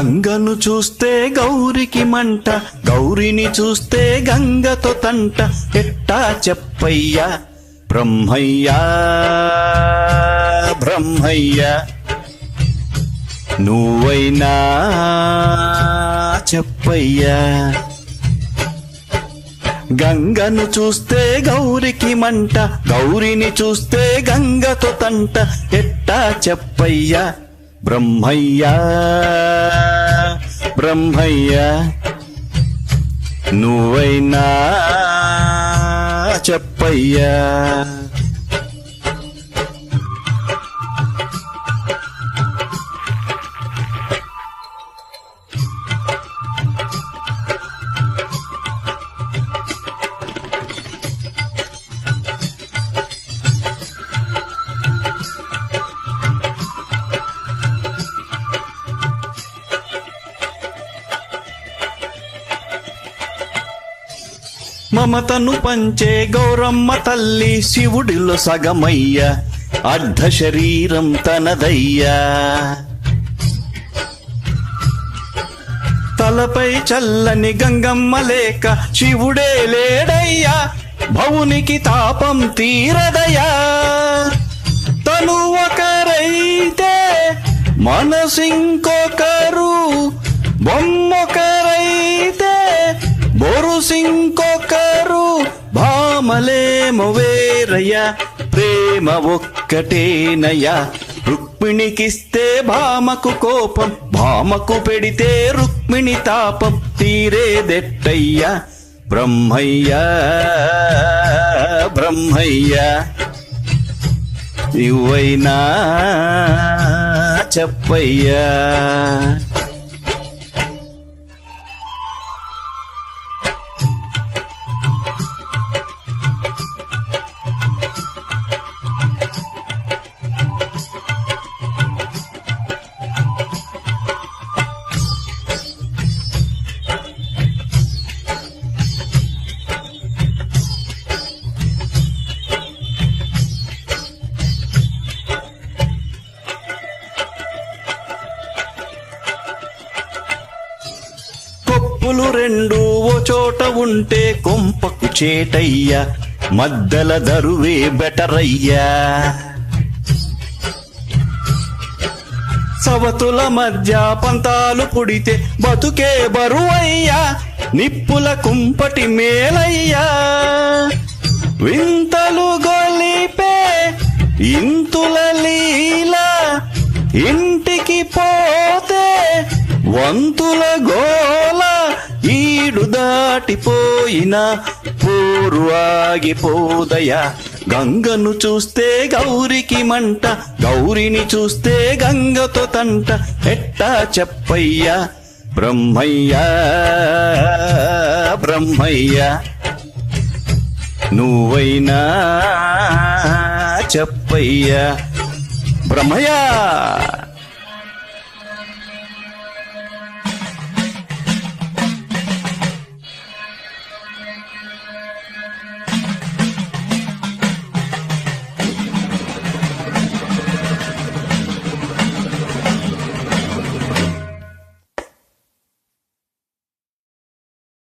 గంగను చూస్తే గౌరికి మంట గౌరిని చూస్తే గంగతో తంట. ఎట్టా చెప్పయ్యా? బ్రహ్మయ్యా బ్రహ్మయ్యా నువ్వైనా చెప్పయ్యా. గంగను చూస్తే గౌరికి మంట గౌరిని చూస్తే గంగతో తంట. ఎట్టా చెప్పయ్యా? బ్రహ్మయ్యా. బ్రహ్మయ్యా నువ్వైనా చెప్పయ్యా. మమతను పంచే గౌరమ్మ తల్లి శివుడిలో సగమయ్య. అర్ధ శరీరం తనదయ్యా. తలపై చల్లని గంగమ్మ లేక శివుడే లేడయ్యా. భవునికి తాపం తీరదయా తను ఒకరైతే మనసింకొకరు. బొమ్మొక చూసింకొకరు భామలేమో వేరయ్యా ప్రేమ ఒక్కటేనయ్యా. రుక్మిణికిస్తే భామకు కోపం భామకు పెడితే రుక్మిణి తాపం. తీరేదెట్టయ్యా బ్రహ్మయ్య బ్రహ్మయ్య. నువ్వైనా చెప్పయ్యా. చెవులు రెండు ఓ చోట ఉంటే కొంపకు చేటయ్యా. మద్దల దరువే బెటరయ్యా. సవతుల మధ్య పంతాలు పుడితే బతుకే బరువయ్యా. నిప్పుల కుంపటి మేలయ్యా. వింతలు గొలిపే ఇంతుల లీల ఇంటికి పోతే వంతుల గో ఈడు దాటిపోయిన పోరు ఆగిపోదయా గంగను చూస్తే గౌరికి మంట గౌరిని చూస్తే గంగతో తంట. ఎట్టా చెప్పయ్యా? బ్రహ్మయ్యా బ్రహ్మయ్యా. నువ్వైనా చెప్పయ్యా. బ్రహ్మయ్యా!